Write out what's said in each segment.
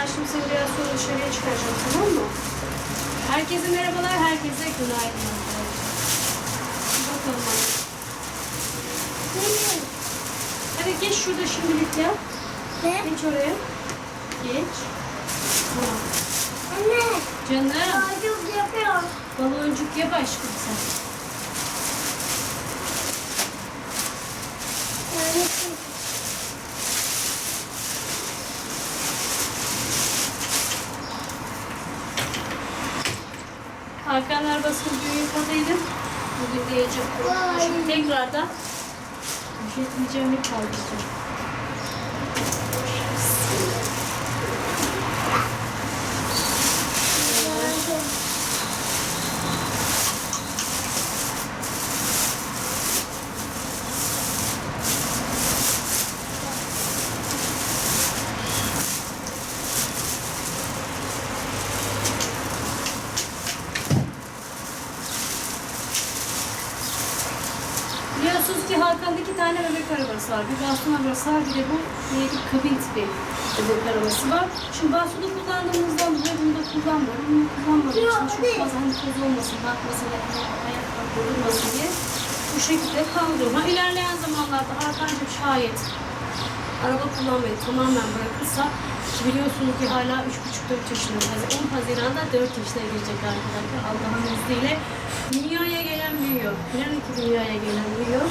Ben şimdi seni biraz sonra dışarıya çıkaracağım tamam mı? Herkese merhabalar, herkese günaydın. Bakalım hadi. Hadi geç şurada şimdilik ya. Ne? Geç oraya. Geç. Tamam. Anne. Canım. Çocuk yapıyor. Baloncuk yap aşkım sen. Yani Hakan arabasını dün yıkadıydım. Vay. Şimdi tekrardan ücretleyeceğimi kaldıracağım. Biliyorsunuz ki Hakan'da iki tane bebek arabası var. Bir baston arabası var, bir de bu neydi, kabin tipi bebek arabası var. Şimdi baston'u kullandığımızdan dolayı bunu da kullanmıyorum. Bunu kullanmadığım için çok fazla hani toz olmasın, bakmasın, ayaklar bozulmasın diye bu şekilde kaldırıyorum. Ha, ilerleyen zamanlarda Hakan'cığım şayet araba kullanmayı tamamen bırakırsa biliyorsunuz ki hala 3,5-4 yaşında. Yani 10 Haziran'da 4 yaşına girecek arkadaşlar. Allah'ın izniyle dünyaya gelen büyüyor. İnanın ki dünyaya gelen büyüyor.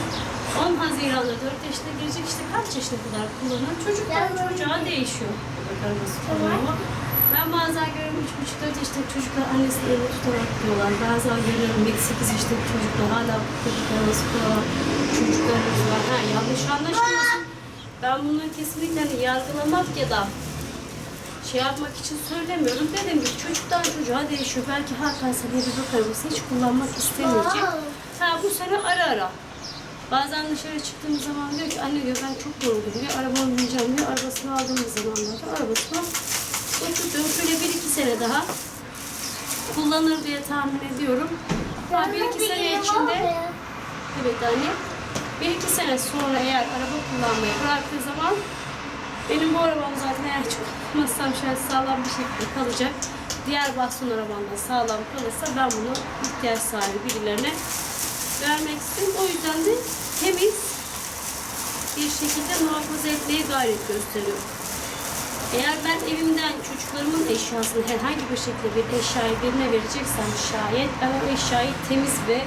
10 Haziran'da 4 yaşına girecek işte kaç yaşına kadar kullanan çocuktan çocuğa değişiyor. Ben bazen görüyorum 3,5-4 yaşındaki çocuklar annesinin elini tutarak gidiyorlar. Bazen görüyorum 7-8 yaşındaki çocuklar hala bebek arabası kullanan çocuklarımız var. Ha, yanlış anlaşılmasın. Ben bunları kesinlikle hani yargılamak ya da şey yapmak için söylemiyorum. Dediğim gibi çocuktan çocuğa değişiyor. Belki Hakan seni bebek arabası hiç kullanmak istemeyecek. Ha bu sene ara ara. Bazen dışarı çıktığımız zaman diyor ki anne diyor ben çok yoruldum diyor. Arabamı bineceğim diyor. Arabasını aldığımız zamanlarda arabasını oturtuyorum. Şöyle bir iki sene daha kullanır diye tahmin ediyorum. Ha, bir iki sene içinde Evet anne. Bir iki sene sonra eğer araba kullanmayı bıraktığı zaman benim bu arabam zaten eğer kullanmazsam şöyle sağlam bir şekilde kalacak. Diğer baston arabamda sağlam kalırsa ben bunu ihtiyaç sahibi birilerine vermek istedim. O yüzden de temiz bir şekilde muhafaza etmeye gayret gösteriyorum. Eğer ben evimden çocuklarımın eşyasını herhangi bir şekilde bir eşyayı birine vereceksem şayet ben o eşyayı temiz ve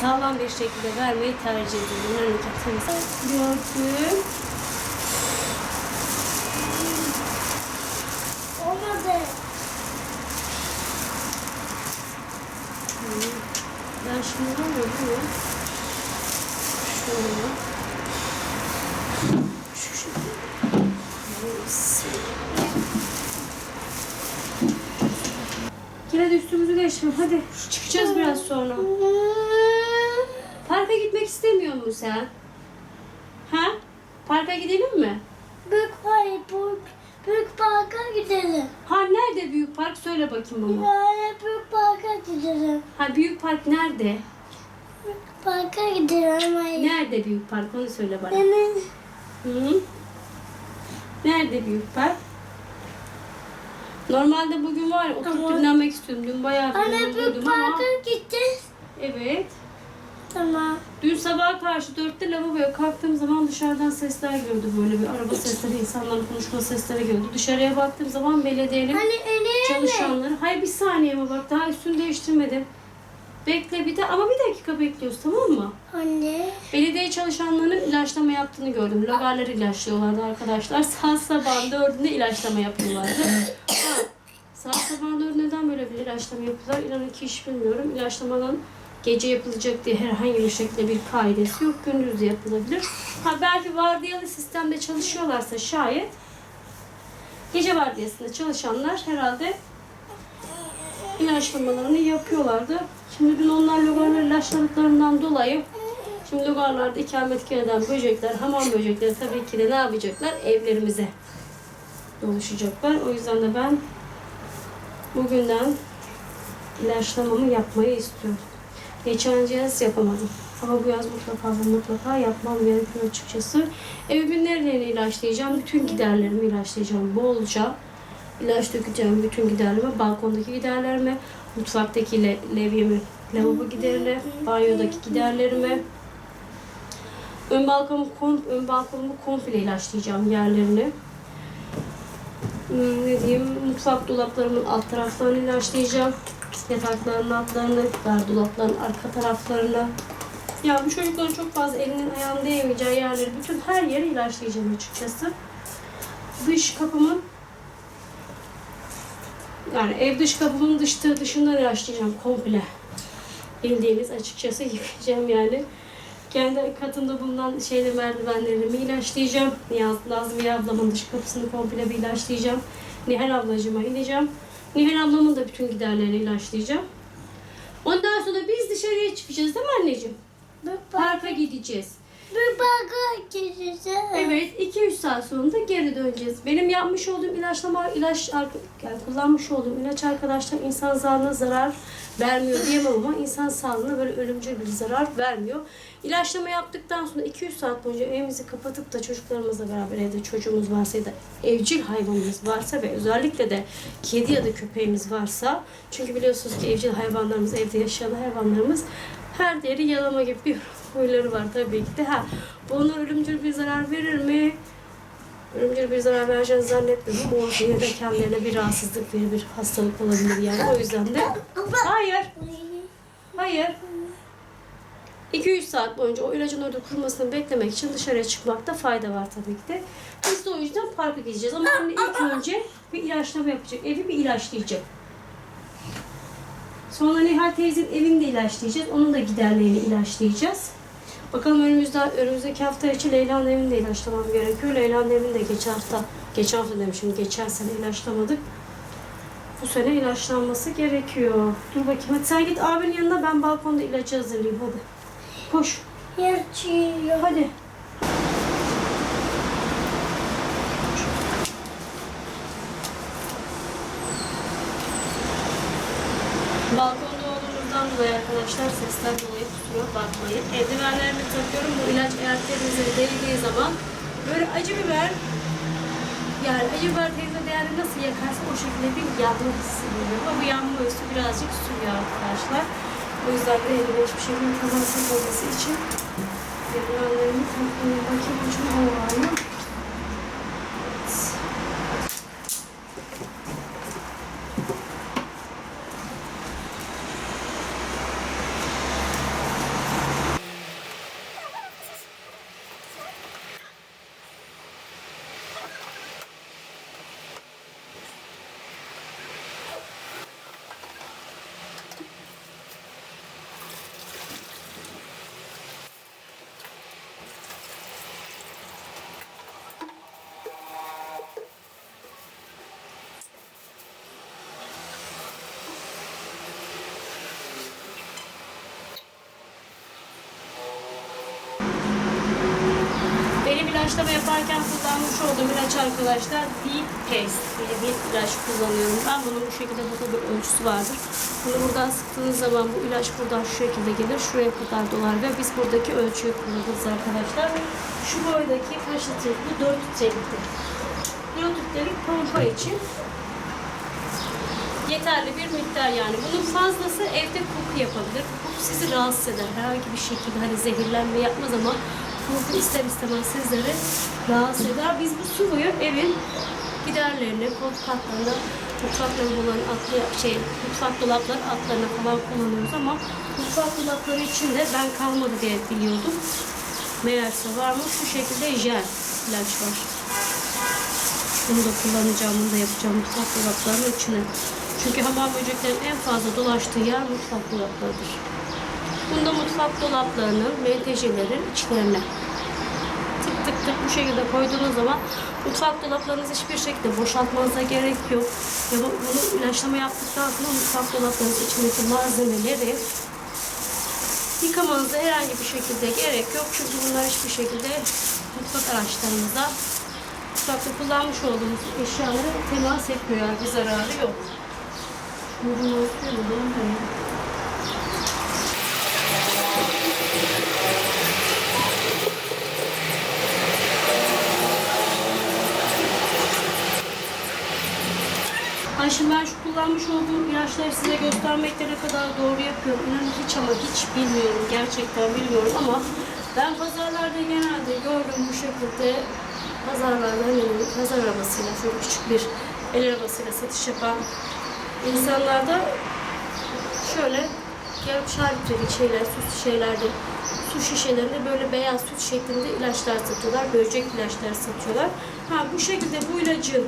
sağlam bir şekilde vermeyi tercih ediyorum. Yani temiz. Gördüm. Oluyor bu? Şöyle. Şu şekilde. Yine de üstümüzü değiştirelim. Hadi çıkacağız biraz sonra. Parka gitmek istemiyor musun sen? Ha? Parka gidelim mi? Büyük hayır, büyük, büyük parka gidelim. Ha nerede büyük park? Söyle bakayım bana. Yani büyük parka gidelim. Ha büyük park nerede? Parka gidelim. Hayır. Nerede büyük park? Onu söyle bana. Benim Hı? Nerede büyük park? Normalde bugün var ya oturup Ama- dinlenmek istiyorum. Dün bayağı bir Anne büyük yoruldum ama. parka gideceğiz. Evet. Tamam. Dün sabah karşı dörtte lavaboya kalktığım zaman dışarıdan sesler gördü böyle bir araba sesleri, insanların konuşma sesleri gördü. Dışarıya baktığım zaman belediyenin Hani öyle çalışanları. Hayır bir saniye mi bak daha üstünü değiştirmedim. Bekle bir de ama bir dakika bekliyoruz tamam mı? Anne. Belediye çalışanlarının ilaçlama yaptığını gördüm. Logarları ilaçlıyorlardı arkadaşlar. Saat sabahın dördünde ilaçlama yapıyorlardı. Ha, saat sabahın dördünde neden böyle bir ilaçlama yapıyorlar? İnanın ki hiç bilmiyorum. İlaçlamanın gece yapılacak diye herhangi bir şekilde bir kaidesi yok. Gündüz de yapılabilir. Ha, belki vardiyalı sistemde çalışıyorlarsa şayet gece vardiyasında çalışanlar herhalde ilaçlamalarını yapıyorlardı. Şimdi dün onlar logarları ilaçladıklarından dolayı şimdi logarlarda ikametgah eden böcekler, hamam böcekleri tabii ki de ne yapacaklar? Evlerimize doluşacaklar. O yüzden de ben bugünden ilaçlamamı yapmayı istiyorum. Geçen yaz yapamadım. Ama bu yaz mutlaka mutlaka yapmam gerekiyor açıkçası. Evimin nerelerini ilaçlayacağım? Bütün giderlerimi ilaçlayacağım bolca. ilaç dökeceğim bütün giderlerime, balkondaki giderlerime, mutfaktaki le levyemi, lavabo giderine, banyodaki giderlerime. Ön balkonumu, kom ön balkonumu komple ilaçlayacağım yerlerini. Hmm, ne diyeyim, mutfak dolaplarımın alt taraflarını ilaçlayacağım. Yatakların altlarını, gardolapların arka taraflarını. Ya bu çocukların çok fazla elinin ayağının değmeyeceği yerleri, bütün her yeri ilaçlayacağım açıkçası. Dış kapımın yani ev dış kapımın dışta dışından ilaçlayacağım komple. Bildiğiniz açıkçası yıkayacağım yani. Kendi katında bulunan şeyle merdivenlerimi ilaçlayacağım. Niyaz, Nazmiye ablamın dış kapısını komple bir ilaçlayacağım. Nihal ablacıma ineceğim. Nihal ablamın da bütün giderlerini ilaçlayacağım. Ondan sonra biz dışarıya çıkacağız değil mi anneciğim? Parka gideceğiz. büyük parka gideceğiz. Evet 2-3 saat sonunda geri döneceğiz. Benim yapmış olduğum ilaçlama, ilaç yani kullanmış olduğum ilaç arkadaşlar insan sağlığına zarar vermiyor diyemem ama insan sağlığına böyle ölümcül bir zarar vermiyor. İlaçlama yaptıktan sonra 2-3 saat boyunca evimizi kapatıp da çocuklarımızla beraber evde çocuğumuz varsa ya da evcil hayvanımız varsa ve özellikle de kedi ya da köpeğimiz varsa çünkü biliyorsunuz ki evcil hayvanlarımız, evde yaşayan hayvanlarımız her yeri yalama gibi bir huyları var tabii ki de. Ha, bu ona ölümcül bir zarar verir mi? Ölümcül bir zarar vereceğini zannetmiyorum. O yine de kendilerine bir rahatsızlık verir, bir hastalık olabilir yani. O yüzden de hayır, hayır. 2-3 saat boyunca o ilacın orada kurumasını beklemek için dışarıya çıkmakta fayda var tabii ki de. Biz de o yüzden parka gideceğiz. Ama anne ilk önce bir ilaçlama yapacak. Evi bir ilaçlayacak. Sonra Nihal teyzenin evini de ilaçlayacağız. Onun da giderlerini ilaçlayacağız. Bakalım önümüzde, önümüzdeki hafta için Leyla'nın evini de ilaçlamam gerekiyor. Leyla'nın evini de geçen hafta, geçen hafta demişim, geçen sene ilaçlamadık. Bu sene ilaçlanması gerekiyor. Dur bakayım hadi sen git abinin yanına ben balkonda ilacı hazırlayayım hadi. Koş Yatıyor. hadi. Balkonda olduğumuzdan dolayı arkadaşlar sesten dolayı kusura bakmayın. Eldivenlerimi takıyorum. Bu ilaç eğer terinize değdiği zaman böyle acı biber yani acı biber teyze değerli nasıl yakarsa o şekilde bir yanma hissi. Ama bu yanma hissi birazcık sürüyor arkadaşlar. O yüzden de elime hiçbir şeyin temasız olması için eldivenlerimi takmaya bakayım. Hava var mı? Evet. Benim ilaçlama yaparken kullanmış olduğum ilaç arkadaşlar Deep Paste diye bir ilaç kullanıyorum. Ben bunun bu şekilde burada bir ölçüsü vardır. Bunu buradan sıktığınız zaman bu ilaç buradan şu şekilde gelir. Şuraya kadar dolar ve biz buradaki ölçüyü kullanırız arkadaşlar. Şu boydaki kaç litrelik? Bu 4 litreliktir. 4 litrelik pompa için yeterli bir miktar yani. Bunun fazlası evde koku yapabilir. Koku sizi rahatsız eder. Herhangi bir şekilde hani zehirlenme yapmaz ama koku ister istemez sizleri rahatsız eder. Biz bu sıvıyı evin giderlerine, koltuk altlarına, mutfak lavaboların altı, şey, mutfak dolapları altlarına falan kullanıyoruz ama mutfak dolapları için de ben kalmadı diye biliyordum. Meğerse varmış şu şekilde jel ilaç var. Bunu da kullanacağım, bunu da yapacağım mutfak dolaplarının içine. Çünkü hamam böceklerin en fazla dolaştığı yer mutfak dolaplarıdır. Bunda mutfak dolaplarının, menteşelerin içlerine tık tık tık bu şekilde koyduğunuz zaman mutfak dolaplarınızı hiçbir şekilde boşaltmanıza gerek yok. Ya bu- bunu ilaçlama yaptıktan sonra mutfak dolaplarınız içindeki malzemeleri yıkamanıza herhangi bir şekilde gerek yok. Çünkü bunlar hiçbir şekilde mutfak araçlarımıza mutfakta kullanmış olduğumuz eşyalara temas etmiyor. Yani bir zararı yok. Bunu bunu okuyor Ay şimdi ben şu kullanmış olduğum ilaçları size göstermekte ne kadar doğru yapıyorum. İnanın hiç ama hiç bilmiyorum. Gerçekten bilmiyorum ama ben pazarlarda genelde gördüm bu şekilde pazarlarda hemen pazar arabasıyla şöyle küçük bir el arabasıyla satış yapan insanlarda şöyle yarım şartlı şeyler, süs şişelerde, su şişelerinde böyle beyaz süt şeklinde ilaçlar satıyorlar. Böcek ilaçları satıyorlar. Ha bu şekilde bu ilacın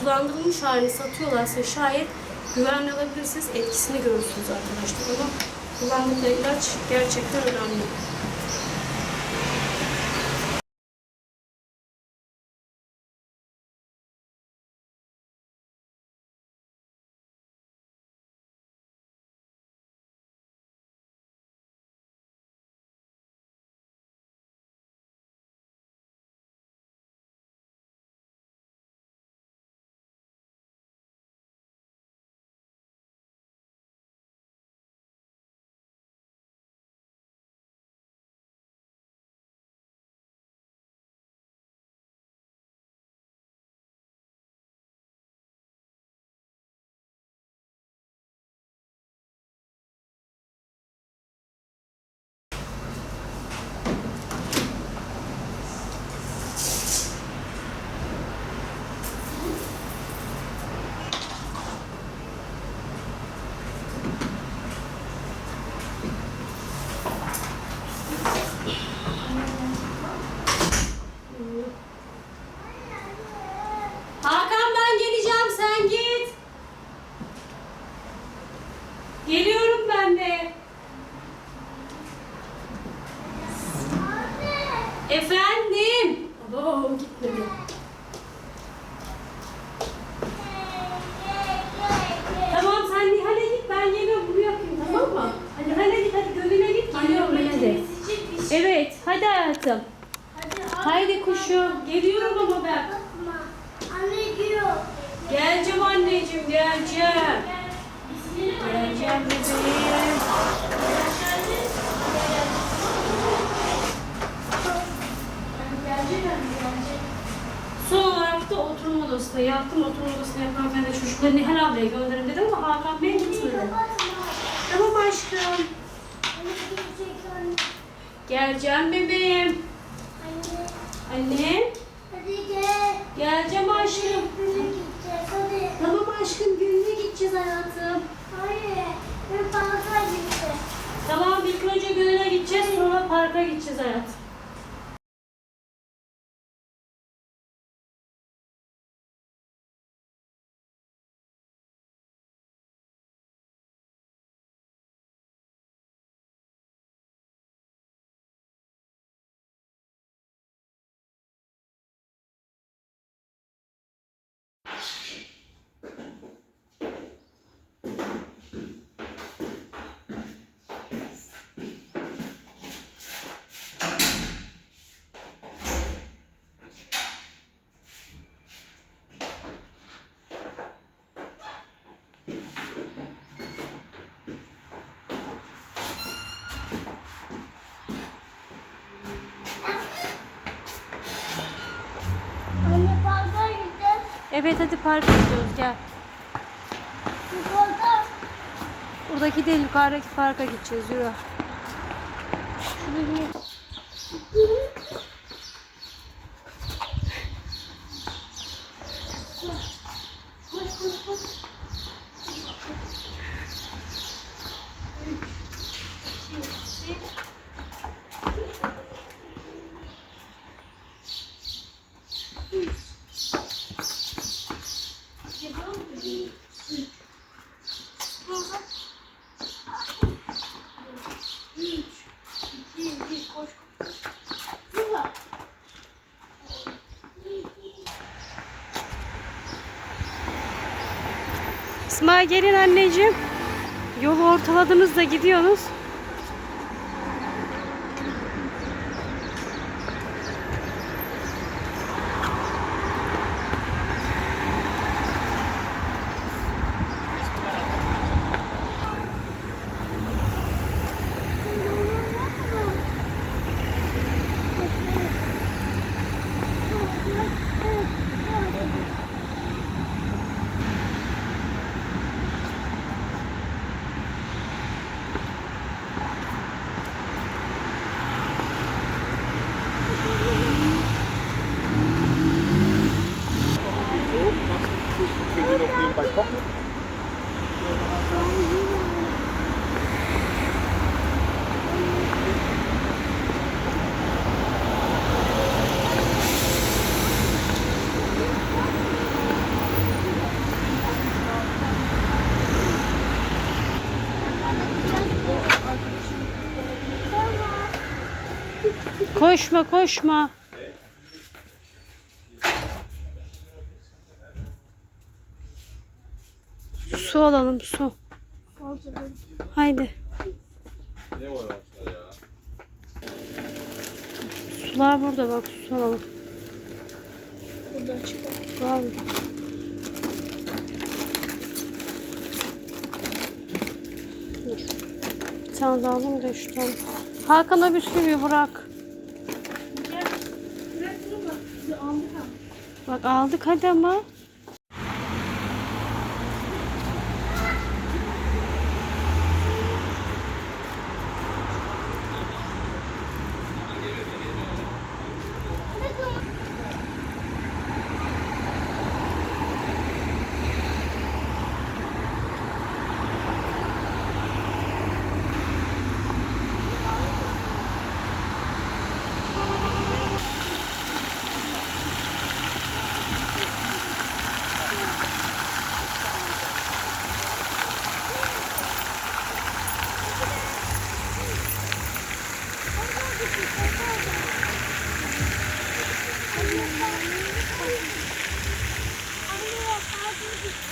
sulandırılmış halini satıyorlarsa şayet güvenli alabilirsiniz. Etkisini görürsünüz arkadaşlar. Ama kullandıkları ilaç gerçekten önemli. Son olarak da oturma odasına yattım. Oturma odasına yapan ben de çocukları Nihal ablaya gönderin dedim ama Hakan Bey gitmedi. Tamam aşkım. Geleceğim bebeğim. Anne. Hadi gel. Geleceğim aşkım. Hadi. Tamam aşkım gününe gideceğiz hayatım. Hayır. Ben parka gideceğim. Tamam ilk önce Gönül'e gideceğiz sonra parka gideceğiz hayatım. Evet hadi parka gidiyoruz gel. Yukarıda. Buradaki değil yukarıdaki parka gideceğiz yürü. Şunu gelin anneciğim. Yolu ortaladınız da gidiyorsunuz. Koşma koşma. Su alalım su. Haydi. Sular burada bak su alalım. Burada açık. Al. Dur. Bir tane daha alayım da şu tane. Hakan'a bisküvi bırak. Gel. Bırak bunu bak. Bizi aldık ama. Bak aldık hadi ama. Thank you.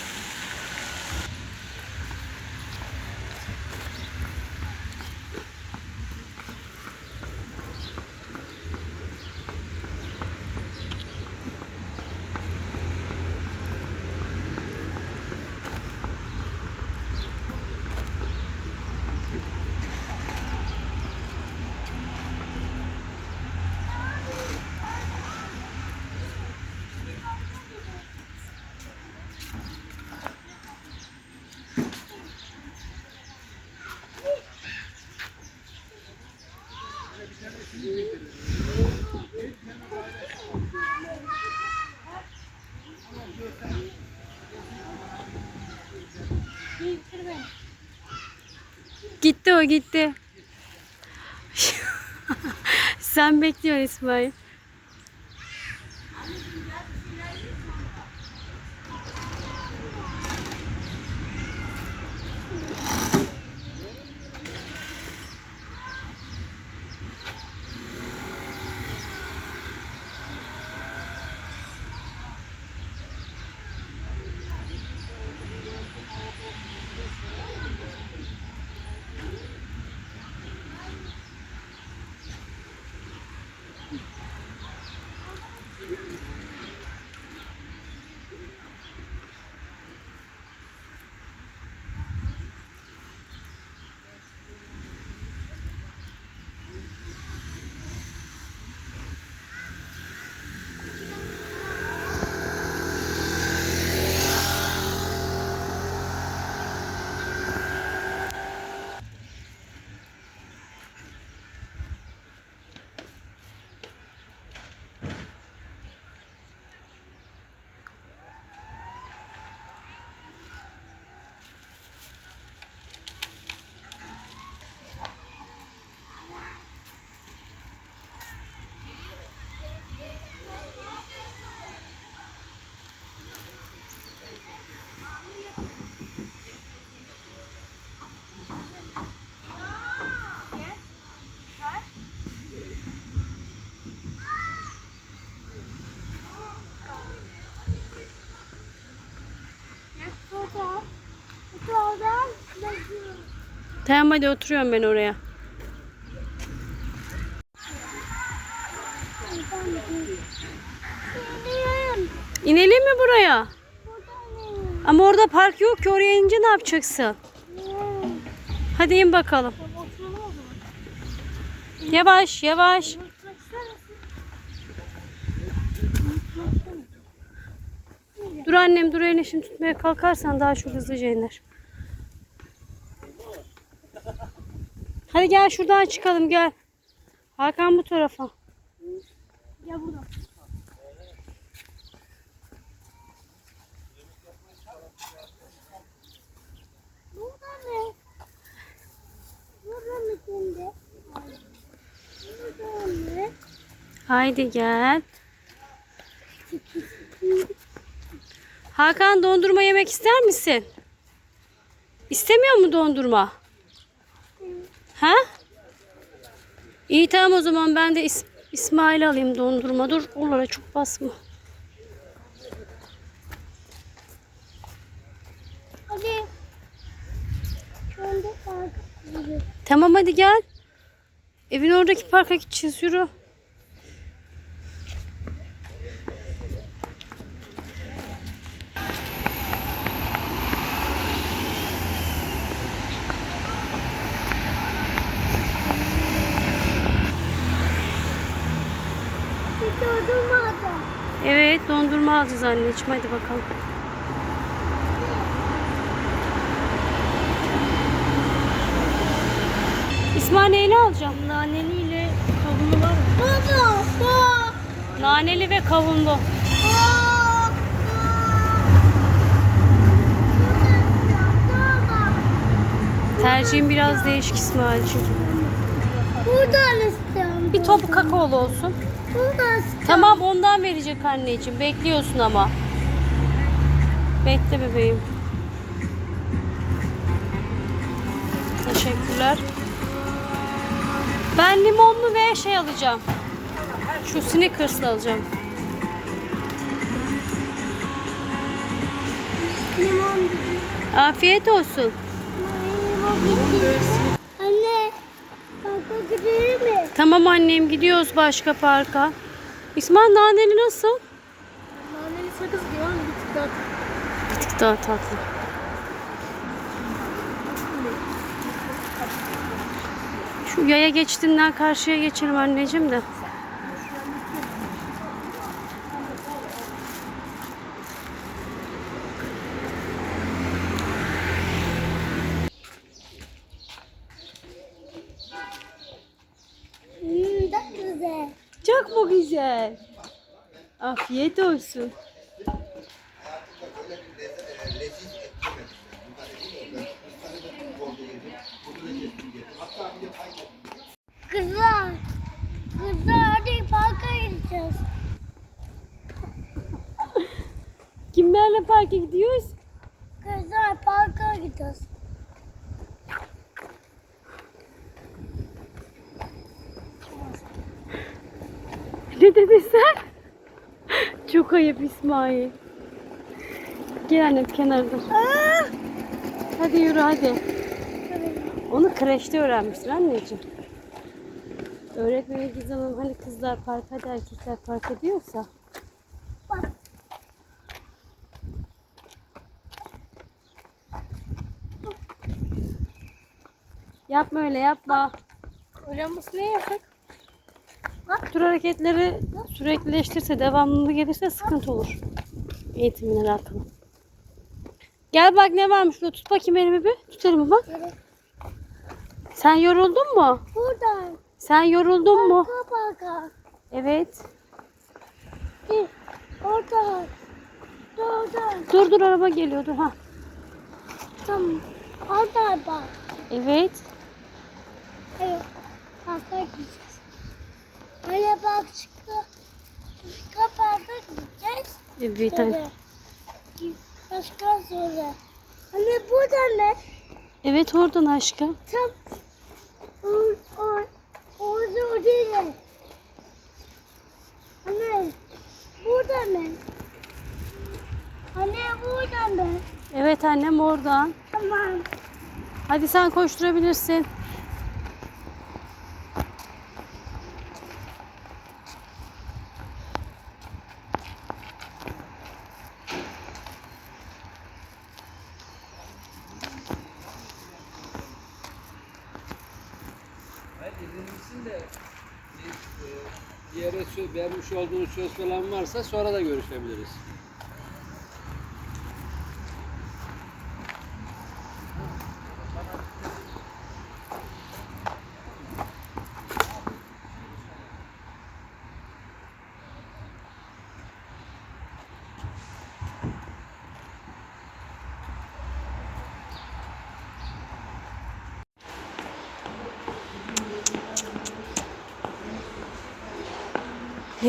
Gitti o gitti. Sen bekliyorsun İsmail. Burada. Burada. Bakıyorum. Tamam hadi oturuyorum ben oraya. İnelim mi buraya? Ama orada park yok ki oraya inince ne yapacaksın? Hadi in bakalım. Yavaş yavaş. Dur annem dur elini şimdi tutmaya kalkarsan daha çok hızlıca iner. Hadi gel şuradan çıkalım gel. Hakan bu tarafa. Gel buradan. Burada ne? Burada mı şimdi? Burada ne? Haydi gel. Hakan dondurma yemek ister misin? İstemiyor mu dondurma? Ha? İyi tamam o zaman ben de is- İsmail alayım dondurma. Dur oralara çok basma. Hadi. Tamam hadi gel. Evin oradaki parka gideceğiz yürü. Bir dondurma alacağım. Evet dondurma alacağız anneciğim hadi bakalım. İsmail neyle alacağım? Naneliyle kavunlu var mı? Baba. Baba. Naneli ve kavunlu. Tercihim biraz değişik İsmail'ciğim. Buradan istiyorum. Bir top kakaolu olsun. Tamam ondan verecek anneciğim. Bekliyorsun ama. Bekle bebeğim. Teşekkürler. Ben limonlu ve şey alacağım. Şu Snickers'lı alacağım. Limon. Afiyet olsun. Limon. Anne. Parka gidelim mi? Tamam annem gidiyoruz başka parka. İsmail naneli nasıl? Naneli sakız gibi ama bir tık daha Bir tık daha tatlı. Şu yaya geçtiğinden karşıya geçelim anneciğim de. Hmm, çok güzel. Çok mu güzel? Afiyet olsun. Kızlar. Kızlar hadi parka gideceğiz. Kimlerle parka gidiyoruz? Kızlar parka gideceğiz. Ne dedin sen? Çok ayıp İsmail. Gel annem kenarda. Aa! Hadi yürü hadi. Onu kreşte öğrenmiştir anneciğim. Öğretmeni Gizem Hanım hani kızlar park hadi erkekler park ediyorsa. Bak. Yapma öyle yapma. Hocam bu ne yapacak? Bu tür hareketleri süreklileştirse, devamlı gelirse sıkıntı olur. Eğitimle alakalı. Gel bak ne varmış burada. Tut bakayım elimi bir. Tut elimi bak. Sen yoruldun mu? Buradan. Sen yoruldun mu? Parka. Evet. Git. Oradan. Oradan. Dur dur araba geliyordu ha. Tamam. Oradan bak. Evet. Evet. Parka gideceğiz. Öyle bak çıktı. Parka gideceğiz. Evet. Böyle. Başka sonra. Anne burada ne? Evet oradan aşkım. Tam. Or, or, orada o değil. Anne. Burada ne? Anne burada ne? Evet annem oradan. Tamam. Hadi sen koşturabilirsin. Hayır izinlisin de bir, e, bir yere sö- vermiş olduğunuz söz falan varsa sonra da görüşebiliriz.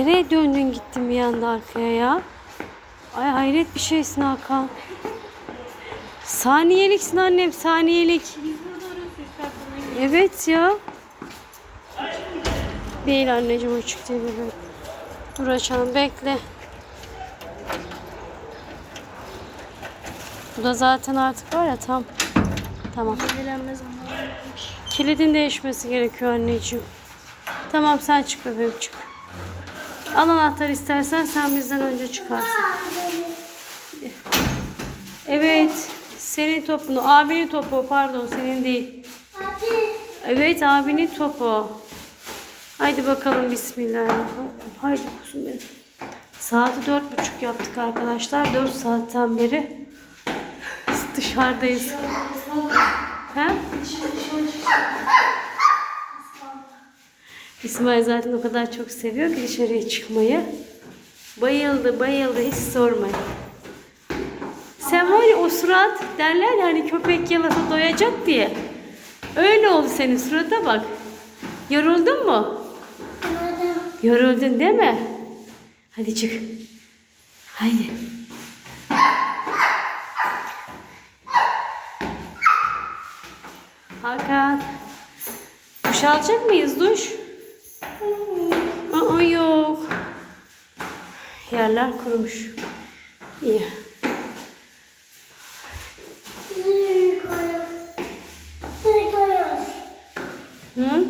Nereye döndün gittin bir anda arkaya ya? Ay hayret bir şeysin Hakan. Saniyeliksin annem saniyelik. Evet ya. değil anneciğim açık değil bebeğim. Dur açalım bekle. Bu da zaten artık var ya tam. Tamam. Kilidin değişmesi gerekiyor anneciğim. Tamam sen çık bebeğim çık. Al anahtar istersen sen bizden önce çıkarsın. Evet. Senin topunu. Abinin topu pardon senin değil. Evet abinin topu. Haydi bakalım bismillahirrahmanirrahim. Haydi kuzum benim. Saati dört buçuk yaptık arkadaşlar. Dört saatten beri dışarıdayız. He? İsmail zaten o kadar çok seviyor ki dışarıya çıkmayı. Bayıldı bayıldı hiç sormayın. Sen var ya o surat derler ya hani köpek yalasa doyacak diye. Öyle oldu senin surata bak. Yoruldun mu? Yoruldun değil mi? Hadi çık. Haydi. Hakan. Duş alacak mıyız duş? Aa yok. Yerler kurumuş. İyi. Nereye koyuyoruz? Nereye koyuyoruz? Hı?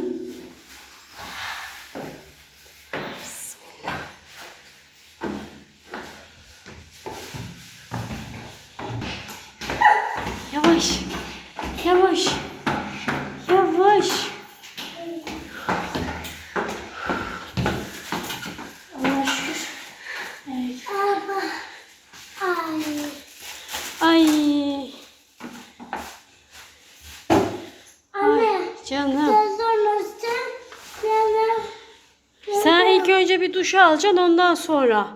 Yavaş. Yavaş. Yavaş. Allah şükür. Evet. Baba. Ay. Ay Anne. Canım. Sen ilk önce bir duş alacaksın ondan sonra.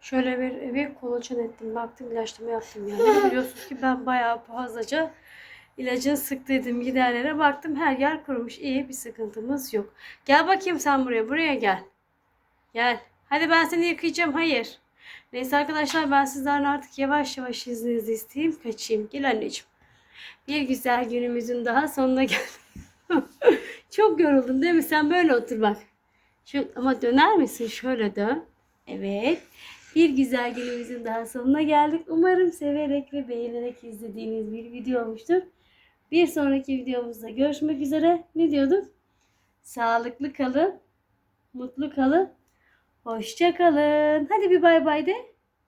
Şöyle bir evi kolaçan ettim. Baktım ilaçlama yaptım yani. Biliyorsunuz ki ben bayağı fazlaca ilacını sıktıydım giderlere. Baktım her yer kurumuş. İyi bir sıkıntımız yok. Gel bakayım sen buraya. Buraya gel. Gel. Hadi ben seni yıkayacağım. Hayır. Neyse arkadaşlar ben sizden artık yavaş yavaş izninizi isteyeyim. Kaçayım. Gel anneciğim. Bir güzel günümüzün daha sonuna geldik. Çok yoruldun değil mi? Sen böyle otur bak. Şu, ama döner misin? Şöyle dön. Evet. Bir güzel günümüzün daha sonuna geldik. Umarım severek ve beğenerek izlediğiniz bir video olmuştur. Bir sonraki videomuzda görüşmek üzere. Ne diyorduk? Sağlıklı kalın, mutlu kalın, hoşça kalın. Hadi bir bay bay de.